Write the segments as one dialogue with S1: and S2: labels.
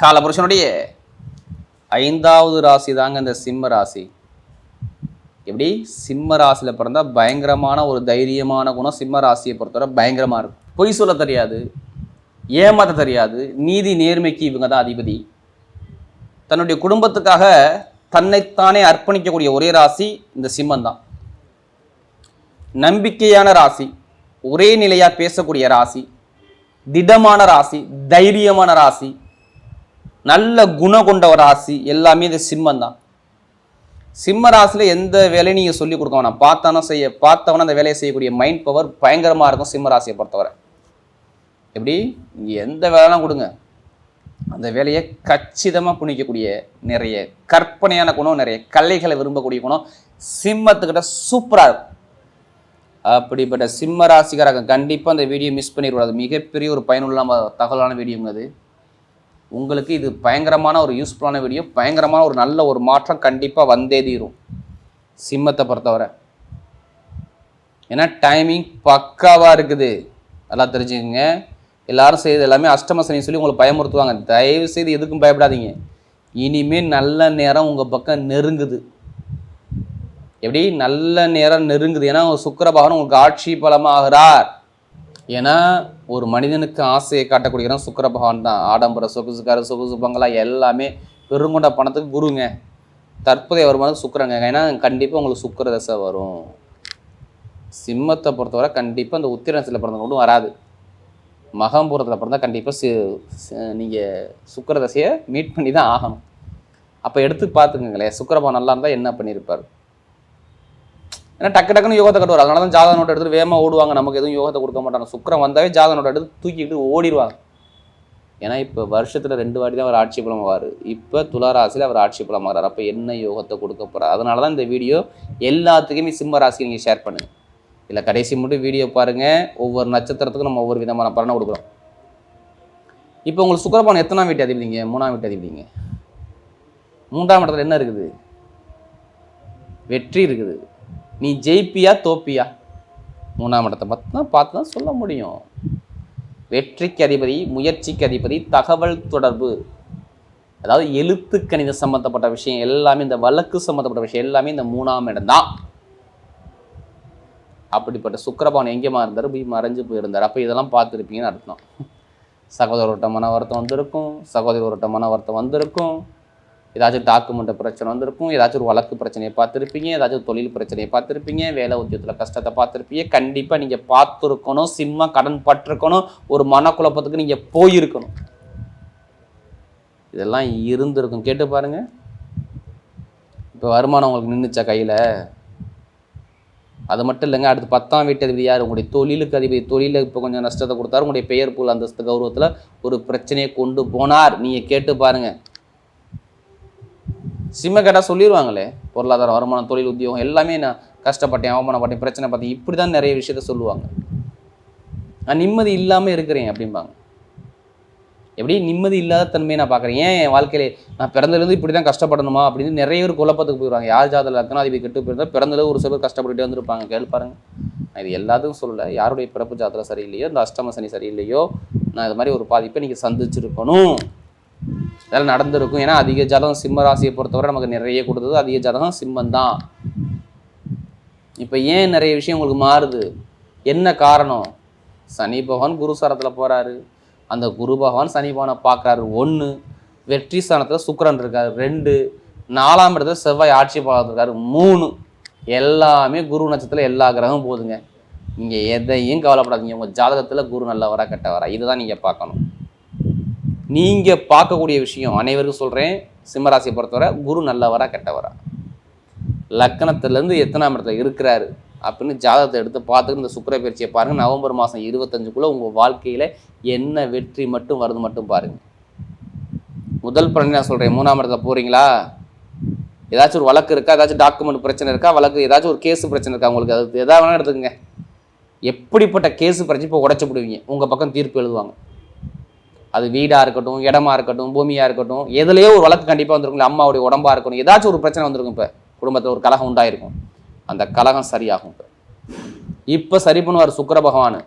S1: காலபுருஷனுடைய ஐந்தாவது ராசி தாங்க இந்த சிம்ம ராசி. எப்படி? சிம்ம ராசியில் பிறந்தால் பயங்கரமான ஒரு தைரியமான குணம் சிம்ம ராசியை பொறுத்தவரை பயங்கரமாக இருக்கும். பொய் சொல்ல தெரியாது ஏமாற்ற தெரியாது நீதி நேர்மைக்கு இவங்க தான் அதிபதி. தன்னுடைய குடும்பத்துக்காக தன்னைத்தானே அர்ப்பணிக்கக்கூடிய ஒரே ராசி இந்த சிம்மம் தான். நம்பிக்கையான ராசி ஒரே நிலையாக பேசக்கூடிய ராசி திடமான ராசி தைரியமான ராசி நல்ல குணம் கொண்ட ஒரு ராசி எல்லாமே இது சிம்மம் தான் சிம்ம ராசியில் எந்த வேலையும் நீங்கள் சொல்லிக் கொடுக்க வேணாம். பார்த்தானோ செய்ய பார்த்தவன அந்த வேலையை செய்யக்கூடிய மைண்ட் பவர் பயங்கரமாக இருக்கும் சிம்ம ராசியை பொறுத்தவரை. எப்படி? நீங்கள் எந்த வேலைலாம் கொடுங்க. அந்த வேலையை கச்சிதமாக புணிக்கக்கூடிய நிறைய கற்பனையான குணம் நிறைய கலைகளை விரும்பக்கூடிய குணம் சிம்மத்துக்கிட்ட சூப்பராக இருக்கும். அப்படிப்பட்ட சிம்ம ராசிக்காரங்க கண்டிப்பாக அந்த வீடியோ மிஸ் பண்ணிடக்கூடாது. மிகப்பெரிய ஒரு பயனுள்ள தகவலான வீடியோங்க அது. உங்களுக்கு இது பயங்கரமான ஒரு யூஸ்ஃபுல்லான வீடியோ பயங்கரமான ஒரு நல்ல ஒரு மாற்றம் கண்டிப்பாக வந்தே தீரும். சிம்மத்தை பொறுத்தவரை. ஏன்னா டைமிங் பக்காவாக இருக்குது. எல்லாம் தெரிஞ்சுக்கோங்க. எல்லாரும் செய்து எல்லாமே அஷ்டம சனி சொல்லி உங்களை பயமுறுத்துவாங்க. தயவு செய்து எதுக்கும் பயப்படாதீங்க. இனிமேல் நல்ல நேரம் உங்கள் பக்கம் நெருங்குது. எப்படி? நல்ல நேரம் நெருங்குது. ஏன்னா உங்கள் சுக்கிர உங்களுக்கு ஆட்சி பலமாகிறார். ஏன்னா ஒரு மனிதனுக்கு ஆசையை காட்டக்கூடிய சுக்கர பகவான் தான். ஆடம்பர சொகுசுக்கார சொகுசு பங்களா எல்லாமே பெருங்கொண்ட பணத்துக்கு குருங்க. தற்போதைய வருமானம் சுக்கரங்க. ஏன்னா கண்டிப்பாக உங்களுக்கு சுக்கர தசை வரும். சிம்மத்தை பொறுத்தவரை கண்டிப்பாக இந்த உத்திரத்தில் பிறந்தவங்க ஒன்றும் வராது. மகம்பூரத்தில் பிறந்தால் கண்டிப்பாக சி நீங்கள் சுக்கர தசையை மீட் பண்ணி தான் ஆகணும். அப்போ எடுத்து பார்த்துக்கங்களேன். சுக்கரபா நல்லா இருந்தால் என்ன பண்ணியிருப்பார்? ஏன்னா டக்கு டக்குன்னு யோகத்தை கட்டுவார். அதனால தான் ஜாதக நோட்டை எடுத்து வேகமாக ஓடுவாங்க. நமக்கு எதுவும் யோகத்தை கொடுக்க மாட்டாங்க. சுக்கரம் வந்தாவே ஜாதக நோட்டை எடுத்து தூக்கிக்கிட்டு ஓடிடுவாங்க. ஏன்னா இப்போ வருஷத்தில் ரெண்டு வாட்டி தான் அவர் ஆட்சி புலமாவார் இப்போ துளாராசியில் அவர் ஆட்சி புலமாகிறார் அப்போ என்ன யோகத்தை கொடுக்க போகிறார் அதனால தான் இந்த வீடியோ எல்லாத்துக்குமே சிம்ம ராசி நீங்கள் ஷேர் பண்ணுங்க. இல்லை கடைசி மட்டும் வீடியோ பாருங்கள் ஒவ்வொரு நட்சத்திரத்துக்கும் நம்ம ஒவ்வொரு விதமான பலனை கொடுக்குறோம். இப்போ உங்களுக்கு சுக்கரபானம் எத்தனாம் வீட்டு அதிபதிங்க? மூணாம் வீட்டு அதிபதிங்க. மூன்றாம் இடத்துல என்ன இருக்குது? வெற்றி இருக்குது. நீ ஜெயிப்பியா தோப்பியா? மூணாம் இடத்தை மட்டும்தான் பார்த்து தான் சொல்ல முடியும். வெற்றிக்கு அதிபதி முயற்சிக்கு அதிபதி தகவல் தொடர்பு. அதாவது எழுத்து கணித சம்பந்தப்பட்ட விஷயம் எல்லாமே இந்த வழக்கு சம்பந்தப்பட்ட விஷயம் எல்லாமே இந்த மூணாம் இடம் தான் அப்படிப்பட்ட சுக்கரபான் எங்கேமா இருந்தார் போய் மறைஞ்சு போயிருந்தார். அப்போ இதெல்லாம் பார்த்துருப்பீங்கன்னு அர்த்தம். சகோதரர்கிட்ட மன வருத்தம் வந்திருக்கும் சகோதரர்கிட்ட மன வருத்தம் வந்திருக்கும். ஏதாச்சும் டாக்குமெண்ட் பிரச்சனை வந்திருக்கும் ஏதாச்சும் ஒரு வழக்கு பிரச்சனையை பார்த்துருப்பீங்க ஏதாச்சும் ஒரு தொழில் பிரச்சனையை பார்த்துருப்பீங்க வேலை உத்தியத்தில் கஷ்டத்தை பார்த்துருப்பீங்க கண்டிப்பாக நீங்கள் பார்த்துருக்கணும் சிம்ம கடன் பட்டிருக்கணும் ஒரு மனக்குழப்பத்துக்கு நீங்கள் போயிருக்கணும். இதெல்லாம் இருந்திருக்கும். கேட்டு பாருங்கள் இப்போ வருமானம் உங்களுக்கு நின்றுச்சா கையில்? அது மட்டும் இல்லைங்க அடுத்து பத்தாம் வீட்டு அதிபதி யார்? உங்களுடைய தொழிலுக்கு அதிபதி. தொழிலில் இப்போ கொஞ்சம் நஷ்டத்தை கொடுத்தாரு. உங்களுடைய பெயர் புல் அந்தஸ்து கௌரவத்தில் ஒரு பிரச்சனையை கொண்டு போனார். நீங்கள் கேட்டு பாருங்கள் சிம்ம கேட்டால் சொல்லிடுவாங்களே பொருளாதார வருமானம் தொழில் உத்தியோகம் எல்லாமே நான் கஷ்டப்பட்டேன் அவமானப்பட்டேன் பிரச்சனை பார்த்தேன். இப்படி தான் நிறைய விஷயத்த சொல்லுவாங்க. நான் நிம்மதி இல்லாமல் இருக்கிறேன் அப்படிம்பாங்க. எப்படி? நிம்மதி இல்லாத தன்மையை நான் பார்க்குறேன். ஏன் என் வாழ்க்கையில நான் பிறந்ததுலேருந்து இப்படி தான் கஷ்டப்படணுமா அப்படின்னு நிறைய பேர் குழப்பத்துக்கு போயிடுவாங்க யார் ஜாதகம் லக்னம் அதிபதி கெட்டு போயிருந்தா பிறந்ததுல ஒரு சிலர் கஷ்டப்பட்டுட்டே வந்திருப்பாங்க. கேள்வி பாருங்க. நான் இது எல்லாத்துக்கும் சொல்லலை. யாருடைய பிறப்பு ஜாதகம் சரியில்லையோ இந்த அஷ்டம சனி சரியில்லையோ நான் இது மாதிரி ஒரு பாதிப்பை நீங்கள் சந்திச்சிருக்கணும். இதெல்லாம் நடந்திருக்கும். ஏன்னா அதிக ஜாதகம் சிம்ம ராசியை பொறுத்தவரை நமக்கு நிறைய கொடுத்தது. அதிக ஜாதகம் சிம்மம் தான். இப்போ ஏன் நிறைய விஷயம் உங்களுக்கு மாறுது? என்ன காரணம்? சனி பகவான் குருசாரத்தில் போகிறாரு அந்த குரு பகவான் சனி பகவானை பார்க்குறாரு. ஒன்று வெற்றி ஸ்தானத்தில் சுக்கரன் இருக்கார். ரெண்டு நாலாம் இடத்துல செவ்வாய் ஆட்சி பார்த்துருக்காரு மூணு எல்லாமே குரு நட்சத்திரத்தில் எல்லா கிரகமும் போதுங்க நீங்கள் எதையும் கவலைப்படாதீங்க. உங்கள் ஜாதகத்தில் குரு நல்லவரா கெட்டவரா. இதுதான் நீங்கள் பார்க்கணும். நீங்கள் பார்க்கக்கூடிய விஷயம் அனைவருக்கும் சொல்கிறேன் சிம்மராசியை பொறுத்தவரை குரு நல்லவரா கெட்டவரா? லக்கணத்துலேருந்து எத்தனாம் இடத்துல இருக்கிறாரு அப்படின்னு ஜாதகத்தை எடுத்து பார்த்துட்டு இந்த சுக்கிர பயிற்சியை பாருங்கள் நவம்பர் மாதம் இருபத்தஞ்சுக்குள்ளே உங்கள் வாழ்க்கையில் என்ன வெற்றி மட்டும் வருது மட்டும் பாருங்கள் முதல் பலன் நான் சொல்கிறேன் மூணாம் இடத்துல போகிறீங்களா ஏதாச்சும் ஒரு வழக்கு இருக்கா? ஏதாச்சும் டாக்குமெண்ட் பிரச்சனை இருக்கா? வழக்கு ஏதாச்சும் ஒரு கேஸ் பிரச்சனை இருக்கா உங்களுக்கு? அது எதாவது வேணால் எடுத்துக்கங்க. எப்படிப்பட்ட கேஸ் பிரச்சனை இப்போ உடச்சி போடுவீங்க? உங்கள் பக்கம் தீர்ப்பு எழுதுவாங்க. அது வீடாக இருக்கட்டும் இடமா இருக்கட்டும் பூமியாக இருக்கட்டும் எதுலேயோ ஒரு வழக்கு கண்டிப்பாக வந்திருக்கும் அம்மாவுடைய உடம்பாக இருக்கணும் ஏதாச்சும் ஒரு பிரச்சனை வந்திருக்கும் இப்போ. குடும்பத்தில் ஒரு கலகம் உண்டாயிருக்கும். அந்த கலகம் சரியாகும் இப்போ. இப்போ சரி பண்ணுவார் சுக்கர பகவான்.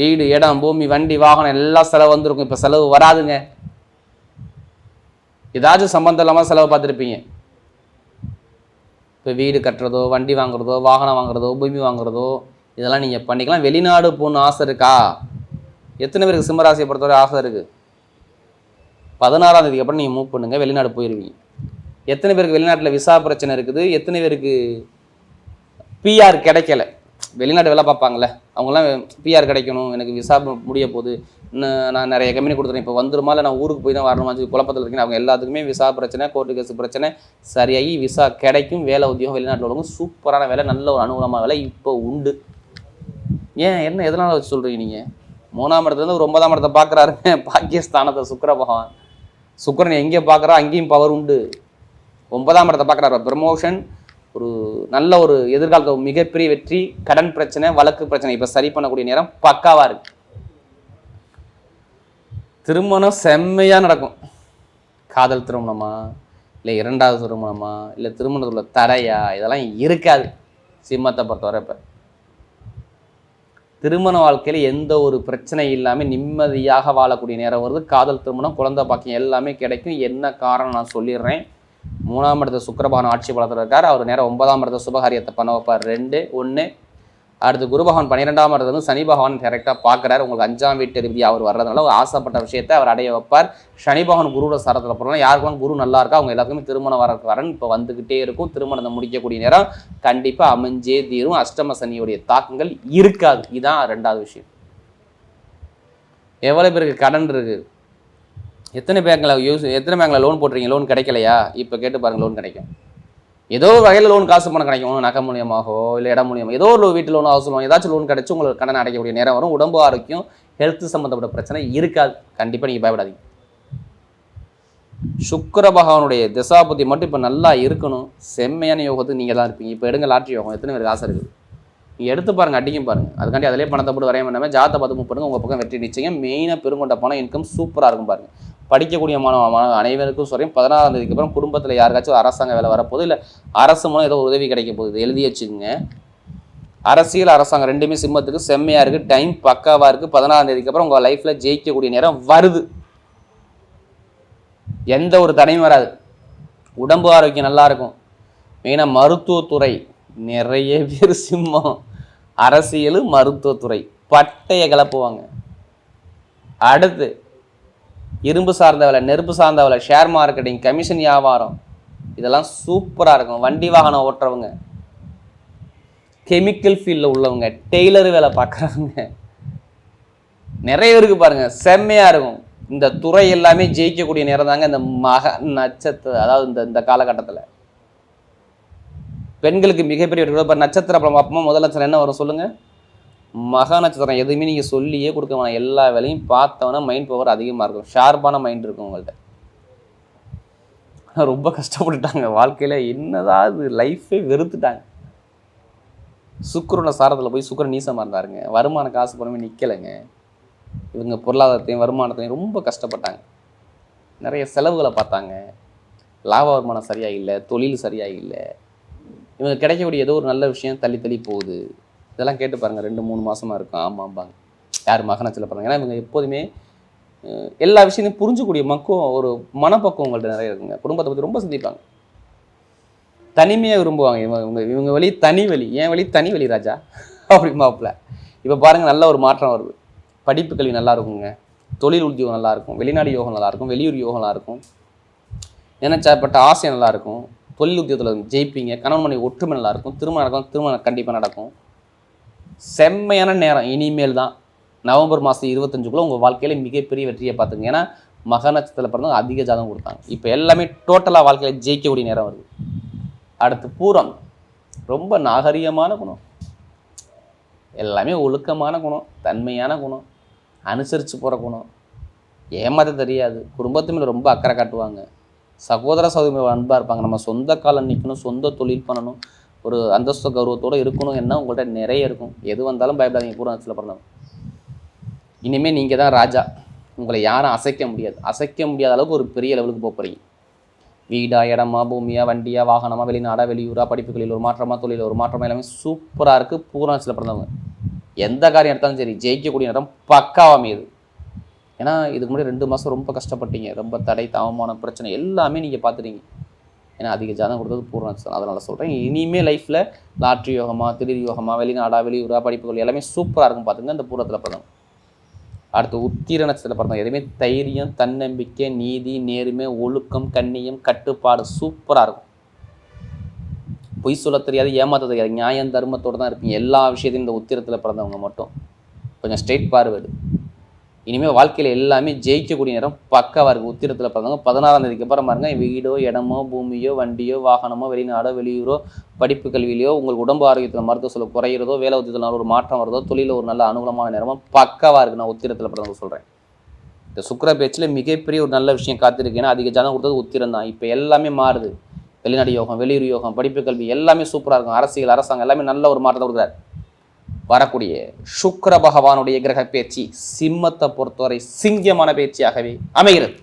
S1: வீடு இடம் பூமி வண்டி வாகனம் எல்லாம் செலவு வந்திருக்கும். இப்போ செலவு வராதுங்க. ஏதாச்சும் சம்மந்தம் இல்லாமல் செலவு பார்த்துருப்பீங்க. இப்போ வீடு கட்டுறதோ வண்டி வாங்குறதோ வாகனம் வாங்குறதோ பூமி வாங்குறதோ இதெல்லாம் நீங்கள் பண்ணிக்கலாம். வெளிநாடு போகணுன்னு ஆசை இருக்கா? எத்தனை பேருக்கு சிம்மராசியை பொறுத்தவரை ஆசை இருக்குது பதினாறாம் தேதிக்கு அப்புறம் நீங்கள் மூவ் பண்ணுங்கள் வெளிநாடு போயிடுவீங்க எத்தனை பேருக்கு வெளிநாட்டில் விசா பிரச்சனை இருக்குது? எத்தனை பேருக்கு பிஆர் கிடைக்கல? வெளிநாட்டு வேலை பார்ப்பாங்களே அவங்களாம் பிஆர் கிடைக்கணும். எனக்கு விசா முடிய போகுது. இன்னும் நான் நிறைய கம்பெனி கொடுத்துறேன். இப்போ வந்துருமா? இல்லை நான் ஊருக்கு போய் தான் வரணுமா? சொல்லி குழப்பத்தில் இருக்கேன். அவங்க எல்லாத்துக்குமே விசா பிரச்சனை கோர்ட்டு கேஸ் பிரச்சனை. சரியாகி விசா கிடைக்கும். வேலை உத்தியோகம் வெளிநாட்டில் உள்ளவங்க சூப்பரான வேலை. நல்ல ஒரு அனுகூலமாக வேலை இப்போ உண்டு. ஏன்? என்ன எதனால் வச்சு சொல்கிறீங்க நீங்கள் மூணாம் இடத்துலேருந்து ஒரு ஒன்பதாம் இடத்தை பார்க்குறாருங்க பாக்கியஸ்தானத்தை சுக்கர பகவான். சுக்கரன் எங்கே பார்க்குறா? அங்கேயும் பவர் உண்டு. ஒன்பதாம் இடத்தை பார்க்குறாரு. ப்ரமோஷன் ஒரு நல்ல ஒரு எதிர்காலத்தை மிகப்பெரிய வெற்றி கடன் பிரச்சனை வழக்கு பிரச்சனை. இப்போ சரி பண்ணக்கூடிய நேரம் பக்காவாக இருக்கு. திருமணம் செம்மையாக நடக்கும். காதல் திருமணமா? இல்லை இரண்டாவது திருமணமா? இல்லை திருமணத்தில் உள்ள தடையா? இதெல்லாம் இருக்காது. சிம்மத்தை பொறுத்தவரை இப்போ. திருமண வாழ்க்கையில் எந்த ஒரு பிரச்சனை இல்லாமல் நிம்மதியாக வாழக்கூடிய நேரம் வருது. காதல் திருமணம் குழந்தை பாக்கியம் எல்லாமே கிடைக்கும். என்ன காரணம் நான் சொல்லிடுறேன். மூணாம் இடத்த சுக்கிரபகவான் ஆட்சி பலத்தில் இருக்கார். அவர் நேரம் ஒன்பதாம் இடத்த சுபகாரியத்தை பண்ண வைப்பார். ரெண்டு ஒன்று அடுத்து குரு பகவான் பன்னிரெண்டாம் இடத்துல வந்து சனி பகவான் கரெக்டாக பார்க்குறாரு. உங்களுக்கு அஞ்சாம் வீட்டு அதிபதி அவர் வர்றதுனால ஒரு ஆசைப்பட்ட விஷயத்தை அவர் அடைய வைப்பார். சனி பகவான் குருவோட சரத்தில் போகிறோம் யாருக்கெல்லாம் குரு நல்லா இருக்கா அவங்க எல்லாத்துக்குமே திருமணம் வர வரன் இப்போ வந்துக்கிட்டே இருக்கும். திருமணத்தை முடிக்கக்கூடிய நேரம் கண்டிப்பாக அமைஞ்சே தீரும். அஷ்டம சனியுடைய தாக்கங்கள் இருக்காது. இதுதான் ரெண்டாவது விஷயம். எவ்வளோ பேருக்கு கடன் இருக்குது எத்தனை பேங்கில் யூஸ் எத்தனை பேங்கில் லோன் போட்டுறீங்க லோன் கிடைக்கலையா? இப்போ கேட்டு பாருங்கள் லோன் கிடைக்கும். ஏதோ ஒரு வகையில் லோன் காசு பணம் கிடைக்கும். நகை மூலியமாகவோ இல்லை இடம் மூலியமாக ஏதோ ஒரு வீட்டு லோன் ஹவுஸ் லோன் ஏதாச்சும் லோன் கிடைச்சி உங்களுக்கு கடன் அடைக்கக்கூடிய நேரம் வரும். உடம்பு ஆரோக்கியம் ஹெல்த் சம்மந்தப்பட்ட பிரச்சனை இருக்காது. கண்டிப்பாக நீங்கள் பயப்படாதீங்க. சுக்கர பகவானுடைய திசாபுத்தி மட்டும் இப்போ நல்லா இருக்கணும். செம்மையான யோகத்துக்கு நீங்கள் தான் இருப்பீங்க. இப்போ எடுங்க லாட்ரி யோகம். எத்தனை பேருக்கு ஆசை இருக்குது? நீங்கள் எடுத்து பாருங்க அடிக்கும் பாருங்கள் அதுக்காண்டி அதிலே பணத்தை போட்டு வரைய பண்ணாமல் ஜாத்தை பார்த்து மூவ் உங்கள் பக்கம் வெற்றி நிச்சயம் மெயினாக பெருங்கொண்ட பணம் இன்கம் சூப்பராக இருக்கும் பாருங்கள் படிக்கக்கூடிய மாணவ மாணவ அனைவருக்கும் சொல்கிறேன் பதினாறாம் தேதிக்கு அப்புறம் குடும்பத்தில் யாருக்காச்சும் அரசாங்க வேலை வரப்போகுது இல்லை அரசு மூலம் ஏதோ உதவி கிடைக்க போகுது எழுதி வச்சுக்கோங்க. அரசியல் அரசாங்கம் ரெண்டுமே சிம்மத்துக்கு செம்மையாக இருக்குது டைம் பக்காவாக இருக்குது பதினாறாம் தேதிக்கு அப்புறம் உங்கள் லைஃப்பில் ஜெயிக்கக்கூடிய நேரம் வருது. எந்த ஒரு தடையும் வராது. உடம்பு ஆரோக்கியம் நல்லா இருக்கும். மெயினாக மருத்துவத்துறை நிறைய பேர் சிம்மம். அரசியல் மருத்துவத்துறை. பட்டையை கிளப்புவாங்க அடுத்து இரும்பு சார்ந்த வேலை நெருப்பு சார்ந்த வேலை ஷேர் மார்க்கெட்டிங் கமிஷன் வியாபாரம். இதெல்லாம் சூப்பராக இருக்கும். வண்டி வாகனம் ஓட்டுறவங்க. கெமிக்கல் ஃபீல்டில் உள்ளவங்க டெய்லர் வேலை பார்க்குறவங்க. நிறைய பேருக்கு பாருங்க. செம்மையாக இருக்கும். இந்த துறை எல்லாமே ஜெயிக்கக்கூடிய நேரம் தாங்க இந்த மக நட்சத்திர அதாவது இந்த இந்த காலகட்டத்தில். பெண்களுக்கு மிகப்பெரிய ஒரு இப்போ நட்சத்திர பலம் பார்ப்போமா? முதல் நட்சத்திரம் என்ன வரும் சொல்லுங்கள் மகா நட்சத்திரம் எதுவுமே நீங்கள் சொல்லியே கொடுக்க வேணாம். எல்லா வேலையும் பார்த்தவொன்னே மைண்ட் பவர் அதிகமாக இருக்கும். ஷார்ப்பான மைண்ட் இருக்கும் உங்கள்கிட்ட ரொம்ப கஷ்டப்பட்டுட்டாங்க. வாழ்க்கையில் என்னதான் லைஃபே வெறுத்துட்டாங்க. சுக்கரோட சாரத்தில் போய் சுக்கரன் நீசமாக இருந்தாருங்க. வருமான காசு பணமே நிற்கலைங்க இவங்க பொருளாதாரத்தையும் வருமானத்தையும் ரொம்ப கஷ்டப்பட்டாங்க. நிறைய செலவுகளை பார்த்தாங்க. லாப வருமானம் சரியாக இல்லை தொழில் சரியாக இல்லை இவங்க கிடைக்கக்கூடிய ஏதோ ஒரு நல்ல விஷயம் தள்ளி தள்ளி போகுது. இதெல்லாம் கேட்டு பாருங்கள் ரெண்டு மூணு மாதமாக இருக்கும். ஆமாம்பாங்க யார் மகனத்தில் பாருங்கள் ஏன்னா இவங்க எப்போதுமே எல்லா விஷயத்தையும் புரிஞ்சக்கூடிய மக்குவம் ஒரு மனப்பக்குவம் உங்கள்கிட்ட நிறைய இருக்குங்க. குடும்பத்தை பற்றி ரொம்ப சிந்திப்பாங்க. தனிமையாக விரும்புவாங்க இவங்க இவங்க இவங்க வழி தனி வழி. என் வழி தனி வழி ராஜா. அப்படிம்பாப்புல இப்போ பாருங்கள் நல்ல ஒரு மாற்றம் வருது. படிப்பு கல்வி நல்லா இருக்குங்க. தொழில் உத்தியோகம் நல்லாயிருக்கும் வெளிநாடு யோகம் நல்லாயிருக்கும் வெளியூர் யோகம் நல்லாயிருக்கும் இருக்கும். ஆசை நல்லாயிருக்கும் தொழில் உத்தியத்தில் ஜெயிப்பீங்க. கணவன் மனைவி ஒற்றுமை நல்லா இருக்கும் திருமணம் நடக்கும். திருமணம் கண்டிப்பாக நடக்கும். செம்மையான நேரம். இனிமேல் தான் நவம்பர் மாதம் இருபத்தஞ்சுக்குள்ளே உங்கள் வாழ்க்கையில் மிகப்பெரிய வெற்றியை பார்த்துங்க. ஏன்னா மக நட்சத்திரத்தில் பிறந்தவங்க அதிக ஜாதகம் கொடுத்தாங்க. இப்போ எல்லாமே டோட்டலாக வாழ்க்கையில் ஜெயிக்கக்கூடிய நேரம் வருது. அடுத்து பூரம். ரொம்ப நாகரிகமான குணம். எல்லாமே ஒழுக்கமான குணம். தன்மையான குணம். அனுசரித்து போகிற குணம். ஏமாற்ற தெரியாது. குடும்பத்து மேலே ரொம்ப அக்கறை காட்டுவாங்க. சகோதர சகோதரி அன்பாக இருப்பாங்க. நம்ம சொந்த காலம் நிற்கணும் சொந்த தொழில் பண்ணணும் ஒரு அந்தஸ்து கௌரவத்தோடு இருக்கணும் என்ன உங்கள்கிட்ட நிறைய இருக்கும். எது வந்தாலும் பயப்படாதீங்க. பூரணத்தில் பிறந்தவங்க. இனிமேல் நீங்கள் தான் ராஜா. உங்களை யாரும் அசைக்க முடியாது. அசைக்க முடியாத அளவுக்கு ஒரு பெரிய லெவலுக்கு போக போகிறீங்க வீடா இடமா பூமியா வண்டியா வாகனமா வெளிநாடா வெளியூரா படிப்புகளில் ஒரு மாற்றமா தொழில் ஒரு மாற்றமா எல்லாமே சூப்பராக இருக்குது பூரணத்தில் பிறந்தவங்க. எந்த காரியம் எடுத்தாலும் சரி ஜெயிக்கக்கூடிய நேரம் பக்காவாக அமையுது. ஏன்னா இதுக்கு முன்னாடி ரெண்டு மாதம் ரொம்ப கஷ்டப்பட்டீங்க. ரொம்ப தடை தாமமான பிரச்சனை எல்லாமே நீங்கள் பார்த்துட்டீங்க. ஏன்னா அதிக ஜாதகம் கொடுத்தது பூர்ணம் அதனால் சொல்கிறேன் இனிமேல் லைஃப்பில் லாட்ரி யோகமாக திடீர் யோகமா வெளிநாடா வெளியூரா படிப்புகள் எல்லாமே சூப்பராக இருக்கும் பார்த்துங்க. இந்த பூரத்தில் பிறந்தவங்க. அடுத்து உத்திர நட்சத்திரத்தில் பிறந்தவங்க. எதுவுமே தைரியம் தன்னம்பிக்கை நீதி நேர்மை ஒழுக்கம் கண்ணியம் கட்டுப்பாடு சூப்பராக இருக்கும். பொய் சொல்ல தெரியாது ஏமாற்ற தெரியாது. நியாயம் தர்மத்தோடு தான் இருப்பீங்க. எல்லா விஷயத்தையும் இந்த உத்திரத்தில் பிறந்தவங்க மட்டும். கொஞ்சம் ஸ்ட்ரெயிட் பார்வேர்டு இனிமேல் வாழ்க்கையில் எல்லாமே ஜெயிக்கக்கூடிய நேரம் பக்காவாக இருக்குது உத்திரத்தில் பிறந்தவங்க பதினாறாம் தேதிக்கு அப்புறம் பாருங்க வீடோ இடமோ பூமியோ வண்டியோ வாகனமோ வெளிநாடோ வெளியூரோ படிப்பு கல்வியிலையோ உங்கள் உடம்பு ஆரோக்கியத்தில் மருத்துவ சொல்ல குறையிறதோ வேலை உத்தியத்தில் ஒரு மாற்றம் வருதோ தொழிலில் ஒரு நல்ல அனுகூலமான நேரமோ பக்காவாக இருக்குது நான் உத்திரத்தில் பிறந்தவங்க சொல்கிறேன் இந்த சுக்கர பேச்சில் மிகப்பெரிய ஒரு நல்ல விஷயம் காத்திருக்கு. ஏன்னா அதிக ஜனம் கொடுத்தது உத்திரம் தான். இப்போ எல்லாமே மாறுது. வெளிநாடு யோகம் வெளியூர் யோகம் படிப்பு கல்வி எல்லாமே சூப்பராக இருக்கும். அரசியல் அரசாங்கம் எல்லாமே நல்ல ஒரு மாற்றத்தை கொடுக்குறாரு வரக்கூடிய சுக்கர பகவானுடைய கிரக பேச்சு சிம்மத்தை பொறுத்தவரை சிங்கமான பேச்சியாகவே அமைகிறது.